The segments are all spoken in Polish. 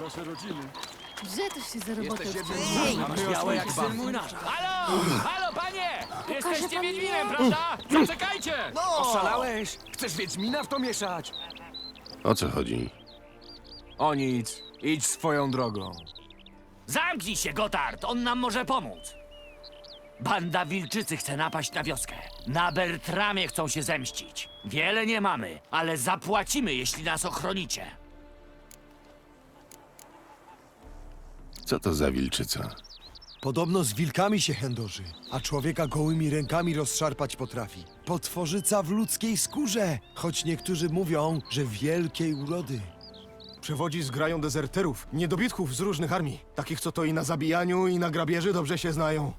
Wasze rodziny. Że to się za robotę Jesteś wzięli? Białe jak młynarza. Halo! Halo, panie! Jesteście pan Wiedźminem, mnie. prawda? Zaczekajcie! Oszalałeś? Chcesz Wiedźmina w to mieszać? O co chodzi? O nic. Idź swoją drogą. Zamknij się, Gotard! On nam może pomóc. Banda wilczycy chce napaść na wioskę. Na Bertramie chcą się zemścić. Wiele nie mamy, ale zapłacimy, jeśli nas ochronicie. Co to za wilczyca? Podobno z wilkami się chędoży, a człowieka gołymi rękami rozszarpać potrafi. Potworzyca w ludzkiej skórze, choć niektórzy mówią, że wielkiej urody. Przewodzi z grają dezerterów, niedobitków z różnych armii. Takich, co to i na zabijaniu, i na grabieży dobrze się znają.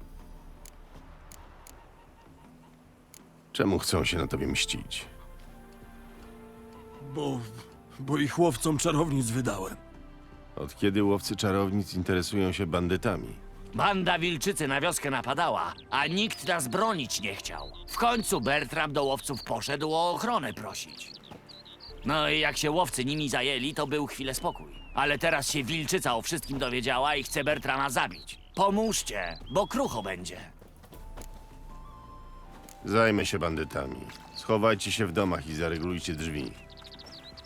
Czemu chcą się na tobie mścić? Bo, bo ich łowcom czarownic wydałem. Od kiedy łowcy czarownic interesują się bandytami? Banda wilczycy na wioskę napadała, a nikt nas bronić nie chciał. W końcu Bertram do łowców poszedł o ochronę prosić. No i jak się łowcy nimi zajęli, to był chwilę spokój. Ale teraz się wilczyca o wszystkim dowiedziała i chce Bertrama zabić. Pomóżcie, bo krucho będzie. Zajmę się bandytami. Schowajcie się w domach i zaregulujcie drzwi.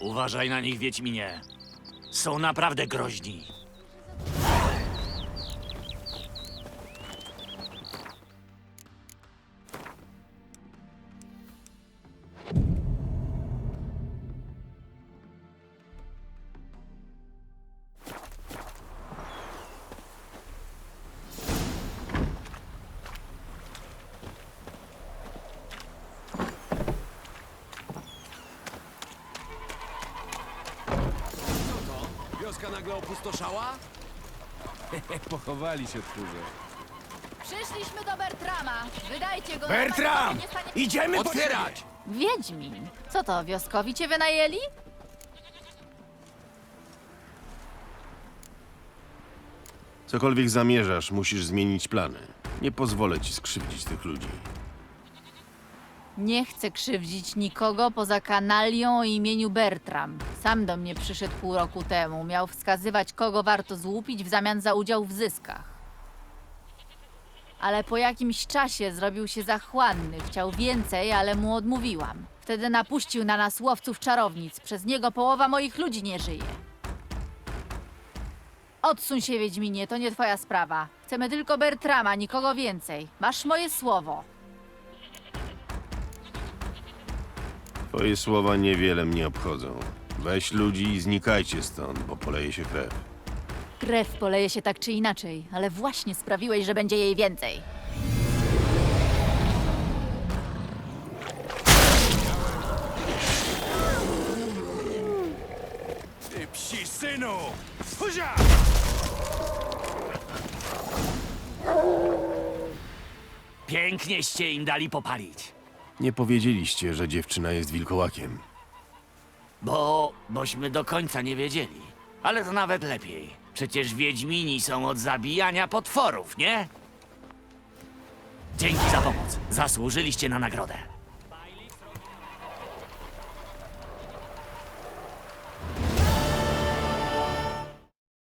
Uważaj na nich, Wiedźminie. Są naprawdę groźni. Wioska nagle opustoszała? Pochowali się tchórze. Przyszliśmy do Bertrama. Wydajcie go. Bertram! Nie stanie... Idziemy Otwierać! Wiedźmin. Co to, wioskowi cię wynajęli? Cokolwiek zamierzasz, musisz zmienić plany. Nie pozwolę ci skrzywdzić tych ludzi. Nie chcę krzywdzić nikogo poza kanalią o imieniu Bertram. Sam do mnie przyszedł pół roku temu. Miał wskazywać, kogo warto złupić w zamian za udział w zyskach. Ale po jakimś czasie zrobił się zachłanny. Chciał więcej, ale mu odmówiłam. Wtedy napuścił na nas łowców czarownic. Przez niego połowa moich ludzi nie żyje. Odsuń się, Wiedźminie, to nie twoja sprawa. Chcemy tylko Bertrama, nikogo więcej. Masz moje słowo. Twoje słowa niewiele mnie obchodzą. Weź ludzi i znikajcie stąd, bo poleje się krew. Krew poleje się tak czy inaczej, ale właśnie sprawiłeś, że będzie jej więcej. Ty psi synu! Huzia! Pięknieście im dali popalić. Nie powiedzieliście, że dziewczyna jest wilkołakiem. Bo, bośmy do końca nie wiedzieli. Ale to nawet lepiej. Przecież Wiedźmini są od zabijania potworów, nie? Dzięki za pomoc. Zasłużyliście na nagrodę.